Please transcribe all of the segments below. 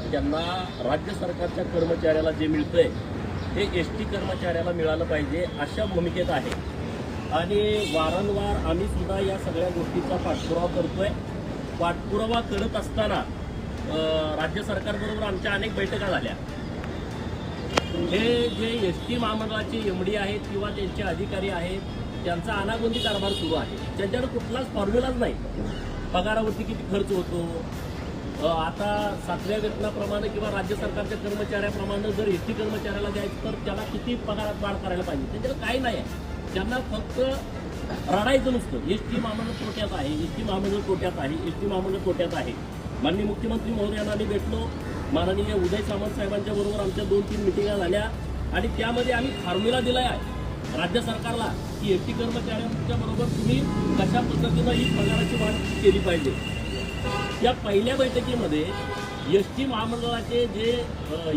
ज्यांना राज्य सरकारच्या कर्मचाऱ्याला जे मिळतंय ते एस टी कर्मचाऱ्याला मिळालं पाहिजे अशा भूमिकेत आहे. आणि वारंवार आम्ही सुद्धा या सगळ्या गोष्टीचा पाठपुरावा करतोय. पाठपुरावा करत असताना राज्य सरकारबरोबर आमच्या अनेक बैठका झाल्या. हे जे एस टी महामंडळाचे एम डी आहेत किंवा त्यांचे अधिकारी आहेत त्यांचा अनागोंदी कारभार सुरू आहे. त्यांच्याकडे कुठलाच फॉर्म्युलाच नाही. पगारावरती किती खर्च होतो आता सातव्या वेतनाप्रमाणे किंवा राज्य सरकारच्या कर्मचाऱ्याप्रमाणे जर एस टी कर्मचाऱ्याला द्यायचं तर त्याला किती पगारात वाढ करायला पाहिजे? त्यांच्याकडे काही नाही आहे. त्यांना फक्त रडायचं नुसतं एस टी महामंडळ तोट्यात आहे एस टी महामंडळ तोट्यात आहे एस टी महामंडळ तोट्यात आहे. माननीय मुख्यमंत्री महोदयांना आम्ही भेटलो. माननीय उदय सामंत साहेबांच्या बरोबर आमच्या दोन तीन मिटिंगा झाल्या. आणि त्यामध्ये आम्ही फॉर्म्युला दिलाय आहे. राज्य सरकारला की एस टी कर्मचाऱ्यांच्या बरोबर तुम्ही कशा पद्धतीनं ही पगाराची वाढ केली पाहिजे? या पहिल्या बैठकीमध्ये एस टी महामंडळाचे जे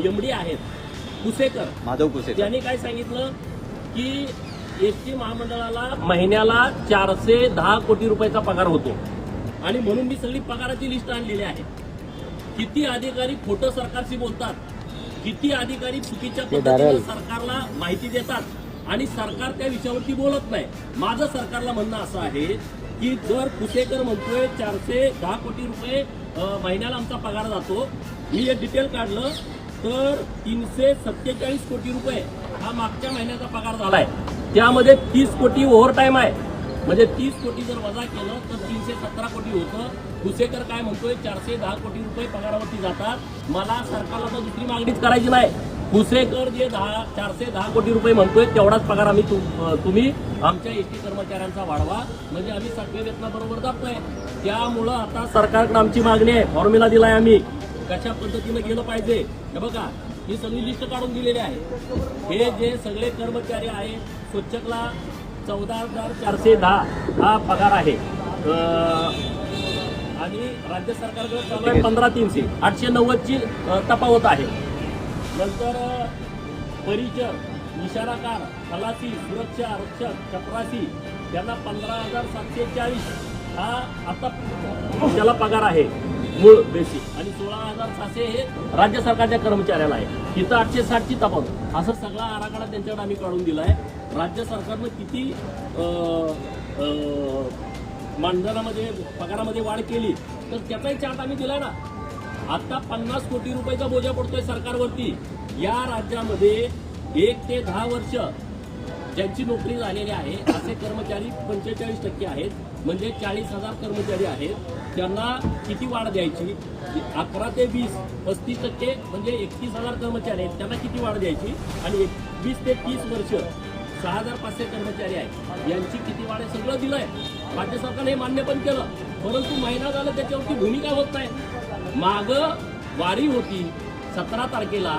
एम डी आहेत कुसेकर माधव कुसे त्यांनी काय सांगितलं? की एस टी महामंडळाला महिन्याला चारशे दहा कोटी रुपयाचा पगार होतो. आणि म्हणून मी सगळी पगाराची लिस्ट आणलेली आहे. किती अधिकारी खोटं सरकारशी बोलतात किती अधिकारी चुकीच्या पद्धतीने सरकारला माहिती देतात आणि सरकार त्या विषयावरती बोलत नाही. माझं सरकारला म्हणणं असं आहे की जर कुसेकर म्हणतोय चारशे दहा कोटी रुपये महिन्याला आमचा पगार जातो. मी एक डिटेल काढलं तर तीनशे सत्तेचाळीस कोटी रुपये हा मागच्या महिन्याचा पगार झालाय. त्यामध्ये तीस कोटी ओव्हर टाईम आहे. म्हणजे तीस कोटी जर वजा केलं तर तीनशे सतरा कोटी होतं. कुसेकर काय म्हणतोय चारशे दहा कोटी रुपये पगारावरती जातात. मला सरकारला तर दुसरी मागणीच करायची नाही. कुसेकर जे दहा चारशे दहा कोटी रुपये म्हणतोय तेवढाच पगार आम्ही तुम- तुम्ही आमच्या एस टी कर्मचाऱ्यांचा वाढवा. म्हणजे आम्ही सगळे वेतनाबरोबर जातोय. त्यामुळं आता सरकारकडे आमची मागणी आहे. फॉर्म्युला दिलाय आम्ही. कशा पद्धतीनं गेलं पाहिजे? हे बघा ही सगळी लिस्ट काढून दिलेली आहे. हे जे सगळे कर्मचारी आहे स्वच्छकला चौदा हजार चारशे दहा हा पगार आहे. आणि राज्य सरकारकडे पंधरा तीनशे. आठशे नव्वदची तपावत तफावत आहे. नंतर परिचर इशाराकार खलासी सुरक्षा रक्षक चपरासी यांना पंधरा हजार सातशे चाळीस हा आता त्याला पगार आहे मूळ बेसिक आणि सोळा हजार सहाशे हे राज्य सरकारच्या कर्मचाऱ्याला आहे. तिथं आठशे साठची तफावत. असं सगळा आराखडा त्यांच्याकडे आम्ही काढून दिला आहे. राज्य सरकारनं किती मानधनामध्ये पगारामध्ये वाढ केली तर त्याचाही चार्ट आम्ही दिला ना. आता पन्नास कोटी रुपयाचा बोजा पडतोय सरकारवरती. या राज्यामध्ये एक ते दहा वर्ष ज्यांची नोकरी झालेली आहे असे कर्मचारी पंचेचाळीस टक्के आहेत. म्हणजे चाळीस हजार कर्मचारी आहेत. त्यांना किती वाढ द्यायची? अकरा ते वीस पस्तीस टक्के म्हणजे एकतीस हजार कर्मचारी आहेत. त्यांना किती वाढ द्यायची? आणि एक- वीस ते तीस वर्ष सहा हजार पाचशे कर्मचारी आहेत. यांची किती वाढ आहे? सगळं दिलंय. राज्य सरकारने हे मान्य पण केलं. परंतु महिना झाला त्याच्यावरती भूमिका होत नाही. माग वारी होती. सतरा तारखेला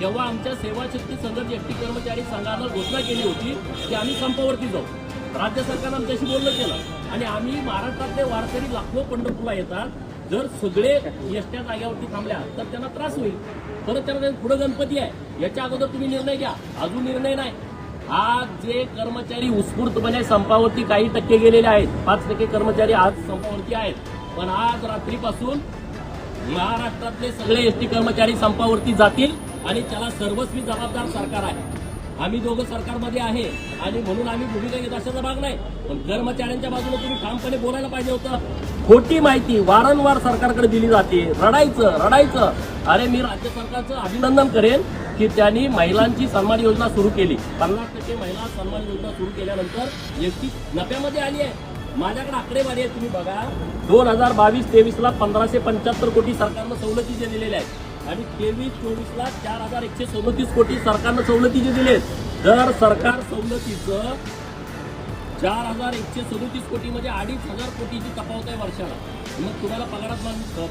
तेव्हा आमच्या सेवाशक्ती संघर्ष कर्मचारी संघानं घोषणा केली होती की आम्ही संपावरती जाऊ. राज्य सरकारनं आमच्याशी बोलणं केलं. आणि आम्ही महाराष्ट्रातले वारकरी लाखो पंढरपूरला येतात. जर सगळे एसट्या जाग्यावरती थांबल्या तर त्यांना त्रास होईल. परत त्यांना पुढे गणपती आहे. याच्या अगोदर तुम्ही निर्णय घ्या. अजून निर्णय नाही. आज जे कर्मचारी उत्स्फूर्तपणे संपावरती काही टक्के गेलेले आहेत पाच टक्के कर्मचारी आज संपावरती आहेत. पण आज रात्रीपासून महाराष्ट्रातले सगळे एस टी कर्मचारी संपावरती जातील आणि त्याला सर्वस्वी जबाबदार सरकार आहे. आम्ही दोघं सरकारमध्ये आहे आणि म्हणून आम्ही भूमिका घेत अशाचा भाग नाही. पण कर्मचाऱ्यांच्या बाजूने तुम्ही ठामपणे बोलायला पाहिजे होतं. खोटी माहिती वारंवार सरकारकडे दिली जाते. रडायचं रडायचं. अरे मी राज्य सरकारचं अभिनंदन करेन की त्यांनी महिलांची सन्मान योजना सुरू केली. पन्नास टक्के महिला सन्मान योजना सुरू केल्यानंतर एसटी नफ्यामध्ये आली आहे. माझ्याकडे आकडेवारी आहे तुम्ही बघा. दोन हजार बावीस तेवीसला पंधराशे पंच्याहत्तर कोटी सरकारनं सवलतीचे दिलेले आहेत. आणि तेवीस चोवीसला चार हजार एकशे सवलतीस कोटी सरकारनं सवलतीचे दिले आहेत जर सरकार सवलतीचं चार हजार एकशे सदोतीस कोटी म्हणजे अडीच हजार कोटीची तफावत आहे वर्षाला. मग तुम्हाला पगारात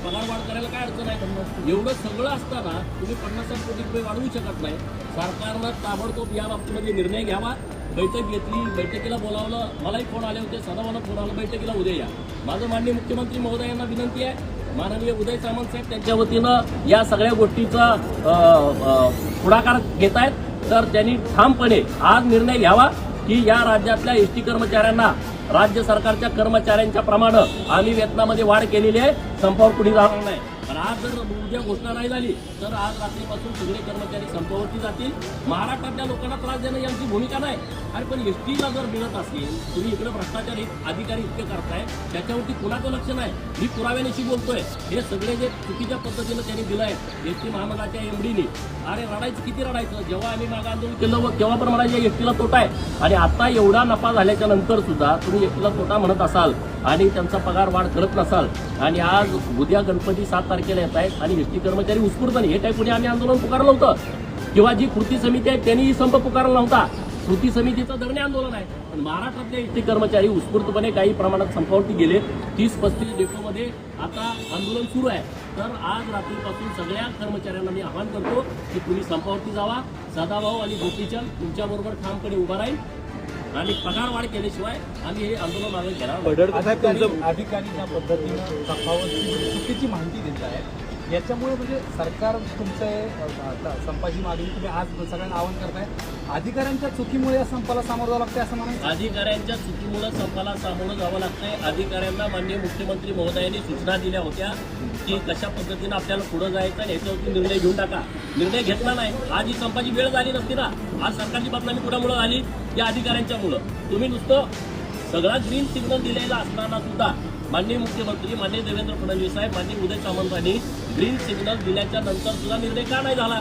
पगार वाढ करायला काय अडचण आहे? एवढं सगळं असताना तुम्ही पन्नास साठ कोटी रुपये वाढवू शकत नाही. सरकारनं ताबडतोब या बाबतीमध्ये निर्णय घ्यावा. बैठक घेतली बैठकीला बोलावलं. मलाही फोन आले होते सदावाला फोन आला बैठकीला उद्या या. माझं माननीय मुख्यमंत्री महोदयांना विनंती आहे. माननीय उदय सामंत साहेब त्यांच्या वतीनं या सगळ्या गोष्टीचा पुढाकार घेत आहेत तर त्यांनी ठामपणे आज निर्णय घ्यावा की या राज्यातल्या एस टी कर्मचाऱ्यांना राज्य सरकारच्या कर्मचाऱ्यांच्या प्रमाणे आम्ही वेतनामध्ये वाढ केलेली आहे. संपावर कुणी जाणार नाही. पण आज जर उद्या घोषणा नाही झाली तर आज रात्रीपासून सगळे कर्मचारी संपावरती जातील. महाराष्ट्रातल्या लोकांना त्रास देणं यांची भूमिका नाही. आणि पण एस टीला जर मिळत असेल तुम्ही इकडे भ्रष्टाचार एक अधिकारी इतके करताय त्याच्यावरती कुणाचं लक्ष नाही? मी पुराव्यानिशी बोलतोय. हे सगळे जे चुकीच्या पद्धतीनं त्यांनी दिलं आहे एस टी महामंडळाच्या एमडीने अरे रडायचं किती रडायचं? जेव्हा आम्ही मागं आंदोलन केलं व तेव्हा पण म्हणायचं एस टीला तोटा आहे. आणि आता एवढा नफा झाल्याच्यानंतर सुद्धा तुम्ही एस टीला तोटा म्हणत असाल आणि त्यांचा पगार वाढ करत नसाल आणि आज उद्या गणपती सात तारखेला येत आहेत आणि एस कर्मचारी उत्स्फूर्त नाही हे काही कुणी आम्ही आंदोलन पुकारलं नव्हतं किंवा जी कृती समिती आहे त्यांनीही संप पुकारला नव्हता. कृती समितीचं धरणे आंदोलन आहे. पण महाराष्ट्रातले एस कर्मचारी उत्स्फूर्तपणे काही प्रमाणात संपावरती गेले. तीस पस्तीस डेपोमध्ये आता आंदोलन सुरू आहे. तर आज रात्रीपासून सगळ्या कर्मचाऱ्यांना मी आवाहन करतो की तुम्ही संपावरती जावा. सदाभाऊ आणि गोपीचंद तुमच्याबरोबर ठामपणे उभा राहील. आणि पगार वाढ केल्याशिवाय आम्ही हे आंदोलन मागे घेणार अधिकारी तुमचं अधिकारी ज्या पद्धतीनं तफावत चुकीची माहिती देत आहेत याच्यामुळे म्हणजे सरकार तुमचं संपाची मागणी तुम्ही आज सगळ्यांना आवाहन करताय. अधिकाऱ्यांच्या चुकीमुळे या संपाला सामोरं जावं लागतं असं म्हणायचं? अधिकाऱ्यांच्या चुकीमुळे संपाला सामोरं जावं लागतंय. अधिकाऱ्यांना माननीय मुख्यमंत्री महोदयांनी सूचना दिल्या होत्या की कशा पद्धतीनं आपल्याला पुढं जायचं आणि याच्यावरती निर्णय घेऊन टाका. निर्णय घेतला नाही. आज ही संपाची वेळ झाली नसती ना. आज सरकारची बदनामी कुणामुळे झाली या अधिकाऱ्यांच्यामुळं. तुम्ही नुसतं सगळा ग्रीन सिग्नल दिलेला असताना सुद्धा माननीय मुख्यमंत्री माननीय देवेंद्र फडणवीस साहेब माननीय उदय सामंतांनी ग्रीन सिग्नल दिल्याच्या नंतर सुद्धा निर्णय का नाही झाला?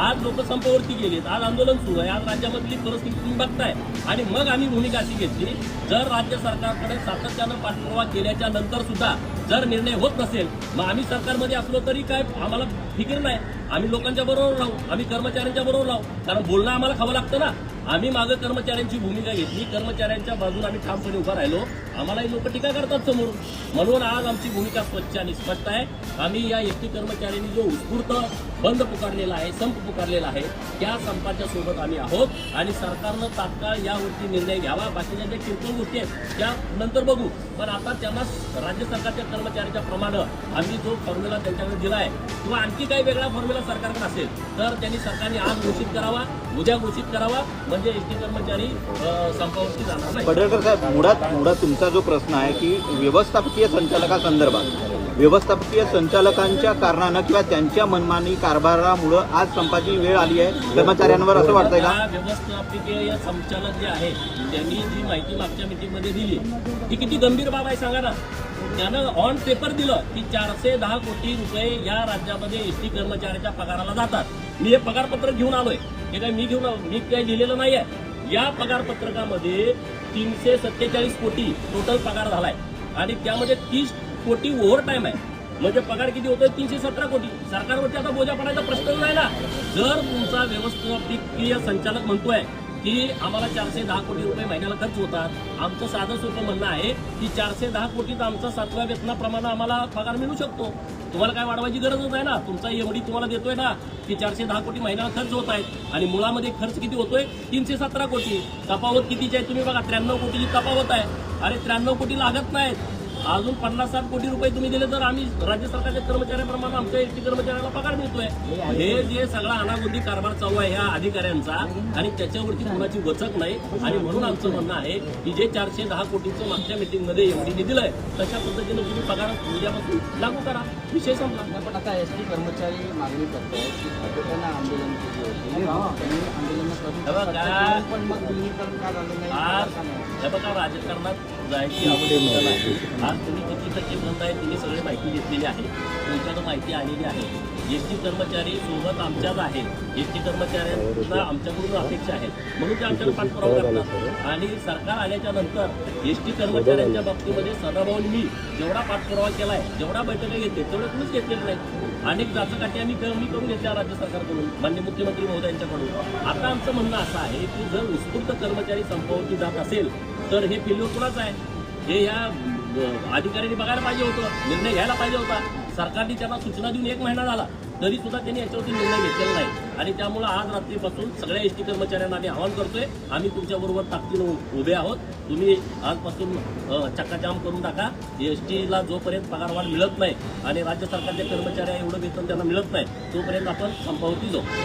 आज लोक संपावरती गेलेत आज आंदोलन सुरू आहे आज राज्यामधली परिस्थिती तुम्ही बघताय. आणि मग आम्ही भूमिका अशी घेतली जर राज्य सरकारकडे सातत्यानं पाठपुरावा केल्याच्यानंतर सुद्धा जर निर्णय होत नसेल मग आम्ही सरकारमध्ये असलो तरी काय आम्हाला फिकीर नाही. आम्ही लोकांच्या बरोबर राहू आम्ही कर्मचाऱ्यांच्या बरोबर राहू. कारण बोलणं आम्हाला खावं लागतं ना. आम्ही मागं कर्मचाऱ्यांची भूमिका घेतली कर्मचाऱ्यांच्या बाजून आम्ही ठामपणे उभा राहिलो. आम्हालाही लोक टीका करतात समोर म्हणून आज आमची भूमिका स्वच्छ आणि स्पष्ट आहे. आम्ही या एस टी कर्मचाऱ्यांनी जो उत्स्फूर्त बंद पुकारलेला आहे संप पुकारलेला आहे त्या संपाच्या सोबत आम्ही आहोत. आणि सरकारनं तात्काळ यावरती निर्णय घ्यावा. बाकीच्या ज्या किरकोळ गोष्टी आहेत त्या नंतर बघू. पण आता त्यांना राज्य सरकारच्या कर्मचाऱ्याच्या प्रमाणे आम्ही जो फॉर्म्युला त्यांच्याकडे दिला आहे किंवा आणखी काही वेगळा फॉर्म्युला सरकारकडे असेल तर त्यांनी सरकारने आज घोषित करावा उद्या घोषित करावा म्हणजे एस टी कर्मचारी संपावरती जाणार नाही. पडळकर साहेब मुळात मुळात तुमचा जो प्रश्न आहे की व्यवस्थापकीय संचालकासंदर्भात व्यवस्थापकीय संचालकांच्या कारणानं किंवा त्यांच्या मनमानी कारभारामुळं आज संपाची वेळ आली आहे कर्मचाऱ्यांवर असं वाटतंय का? व्यवस्थापकीय संचालक जे आहे त्यांनी जी माहिती मागच्या मीटिंगमध्ये दिली ती किती गंभीर बाब आहे सांगा ना. त्यानं ऑन पेपर दिलं की चारशे दहा कोटी रुपये या राज्यामध्ये एस टी कर्मचाऱ्याच्या पगाराला जातात. मी हे पगारपत्र घेऊन आलोय. हे काय मी घेऊन मी काही लिहिलेलं नाही आहे या पगारपत्रकामध्ये तीनशे सत्तेचाळीस कोटी टोटल पगार झालाय. आणि त्यामध्ये तीस कोटी ओव्हर टाईम आहे. म्हणजे पगार किती होतोय? तीनशे सतरा कोटी. सरकारवरती आता बोजा पडायचा प्रश्न नाही ना जर तुमचा व्यवस्थापकीय संचालक म्हणतोय की आम्हाला चारशे दहा कोटी रुपये महिन्याला खर्च होतात. आमचं साधं सोपं म्हणणं आहे की चारशे दहा कोटीत आमचा सातव्या वेतनाप्रमाणे आम्हाला पगार मिळू शकतो. तुम्हाला काय वाढवायची गरजच आहे ना. तुमचा एमडी तुम्हाला देतोय ना की चारशे दहा कोटी महिन्याला खर्च होत आहेत. आणि मुळामध्ये खर्च किती होतोय? तीनशे सतरा कोटी. तफावत कितीची आहे तुम्ही बघा त्र्याण्णव कोटीची तफावत आहे. अरे त्र्याण्णव कोटी लागत नाहीत. अजून पन्नास साठ कोटी रुपये तुम्ही दिले तर आम्ही राज्य सरकारच्या कर्मचाऱ्याप्रमाणे आमच्या एसटी कर्मचाऱ्याला पगार मिळतोय. हे जे सगळा अनागोंदी कारभार चालू आहे ह्या अधिकाऱ्यांचा आणि त्याच्यावरती कोणाची वचक नाही. आणि म्हणून आमचं म्हणणं आहे की जे चारशे दहा कोटीचं मागच्या मिटिंगमध्ये एमडीने दिलंय तशा पद्धतीनं तुम्ही पगार उद्यापासून लागू करा. विषय संपला. पण आता एस टी कर्मचारी मागणी करतायत की भाजपनं आंदोलन केली होती. त्यांनी आंदोलन हे आज? हे बघा राजकारणात जायची आवश्यकता नाही. आज तुम्ही किती टक्के आहे तुम्ही सगळी माहिती घेतलेली आहे. तुमच्याकडे माहिती आलेली आहे. एस टी कर्मचारी सोबत आमच्याच आहेत. एस टी कर्मचाऱ्यांना आमच्याकडून अपेक्षा आहेत. म्हणून ते आमच्याकडे पाठपुरावा करतात. आणि सरकार आल्याच्यानंतर एस टी कर्मचाऱ्यांच्या बाबतीमध्ये सदाभाऊन मी जेवढा पाठपुरावा केला आहे जेवढा बैठका घेते तेवढं कुणीच घेतलेलं नाही अनेक जाचकाठी आम्ही कमी करून घेतल्या राज्य सरकारकडून मान्य मुख्यमंत्री महोदयांच्याकडून. आता आमचं म्हणणं असं आहे की जर उत्स्फूर्त कर्मचारी संपवली जात असेल तर हे फेल्युअर कुणाचं आहे? हे या अधिकाऱ्यांनी बघायला पाहिजे होतं. निर्णय घ्यायला पाहिजे होता. सरकारने त्यांना सूचना देऊन एक महिना झाला. तरी सुद्धा त्यांनी याच्यावरती निर्णय घेतलेला नाही. आणि त्यामुळं आज रात्रीपासून सगळ्या एस टी कर्मचाऱ्यांना आम्ही आवाहन करतोय आम्ही तुमच्याबरोबर ताकदीनं उभे आहोत. तुम्ही आजपासून चक्काजाम करून टाका. एस टीला जोपर्यंत पगारवाढ मिळत नाही आणि राज्य सरकारच्या कर्मचाऱ्या एवढं वेतन त्यांना मिळत नाही तोपर्यंत आपण संपावती जाऊ